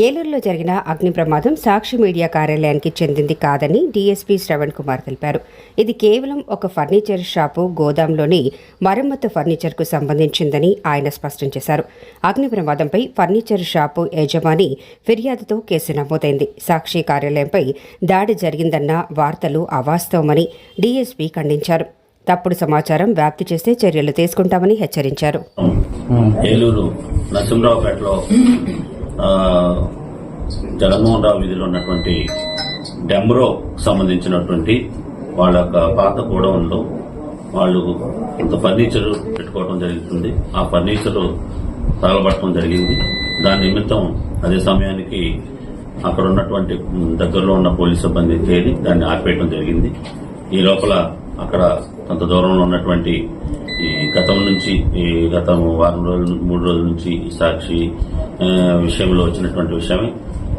ఏలూరులో జరిగిన అగ్ని ప్రమాదం సాక్షి మీడియా కార్యాలయానికి చెందింది కాదని డీఎస్పీ శ్రవణ్ కుమార్ తెలిపారు. ఇది కేవలం ఒక ఫర్నిచర్ షాపు గోదాంలోని మరమ్మతు ఫర్నిచర్కు సంబంధించిందని ఆయన స్పష్టం చేశారు. అగ్ని ప్రమాదంపై ఫర్నిచర్ షాపు యజమాని ఫిర్యాదుతో కేసు నమోదైంది. సాక్షి కార్యాలయంపై దాడి జరిగిందన్న వార్తలు అవాస్తవమని డీఎస్పీ ఖండించారు. తప్పుడు సమాచారం వ్యాప్తి చేస్తే చర్యలు తీసుకుంటామని హెచ్చరించారు. ఏలూరు నరసింహరావుపేటలో జగన్మోహన్ రావు వీధిలో ఉన్నటువంటి డెమ్రో సంబంధించినటువంటి వాళ్ళ యొక్క పాత గోడౌన్లో వాళ్ళు కొంత ఫర్నిచర్ పెట్టుకోవడం జరుగుతుంది. ఆ ఫర్నిచర్ తగలబట్టడం జరిగింది. దాని నిమిత్తం అదే సమయానికి అక్కడ ఉన్నటువంటి దగ్గరలో ఉన్న పోలీస్ సిబ్బంది చేరి దాన్ని ఆపేయడం జరిగింది. ఈ లోపల అక్కడ కొంత దూరంలో ఉన్నటువంటి ఈ గతం నుంచి ఈ గత వారం రోజుల మూడు రోజుల నుంచి ఈ సాక్షి విషయంలో వచ్చినటువంటి విషయమే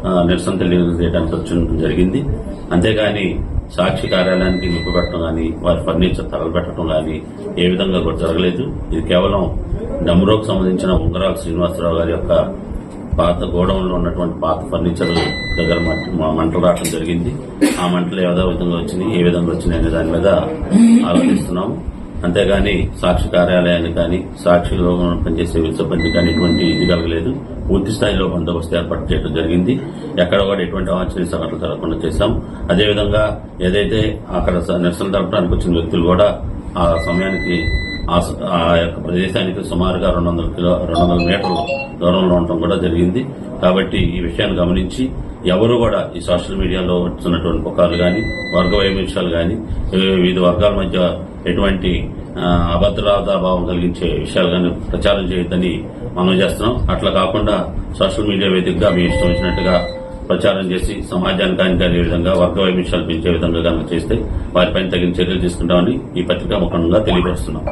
నిరసన తెలియజేయడానికి వచ్చి జరిగింది. అంతేగాని సాక్షి కార్యాలయానికి నిప్పు పెట్టడం కానీ వారి ఫర్నిచర్ తగలబెట్టడం కానీ ఏ విధంగా కూడా జరగలేదు. ఇది కేవలం డమ్రోకు సంబంధించిన ఉంగరాల శ్రీనివాసరావు గారి యొక్క పాత గోడౌన్లో ఉన్నటువంటి పాత ఫర్నిచర్ దగ్గర మంట- మంటలు రావడం జరిగింది. ఆ మంటలు ఏదో విధంగా వచ్చినాయి ఏ విధంగా వచ్చినాయి అనే దాని మీద ఆలోచిస్తున్నాము. అంతేగాని సాక్షి కార్యాలయాన్ని కానీ సాక్షిలో పనిచేసే సిబ్బంది కానీ ఎటువంటి ఇది కలగలేదు. పూర్తి స్థాయిలో బందోబస్తు ఏర్పాటు చేయడం జరిగింది. ఎక్కడ కూడా ఎటువంటి అవాంఛనీయ సంఘటనలు జరగకుండా చేశాం. అదేవిధంగా ఏదైతే అక్కడ స- నిరసన జరపడానికి వచ్చిన వ్యక్తులు కూడా ఆ సమయానికి ఆ స- ఆ యొక్క ప్రదేశానికి సుమారుగా రెండు వందల కిలో రెండు వందల మీటర్ల దూరంలో ఉండటం కూడా జరిగింది. కాబట్టి ఈ విషయాన్ని గమనించి ఎవరు కూడా ఈ సోషల్ మీడియాలో వస్తున్నటువంటి పుకార్లు కానీ వర్గ వైమిషాలు కానీ వివిధ వర్గాల మధ్య ఎటువంటి అభద్రతాభావం కలిగించే విషయాలు కానీ ప్రచారం చేయొద్దని మనం చేస్తున్నాం. అట్లా కాకుండా సోషల్ మీడియా వేదికగా మీ ఇష్టం వచ్చినట్టుగా ప్రచారం చేసి సమాజానికి హానికరే విధంగా వర్గ వైమిషాలు పెంచే విధంగా కనుక చేస్తే వారిపైన తగిన చర్యలు తీసుకుంటామని ఈ పత్రికా ముఖంగా తెలియపరుస్తున్నాం.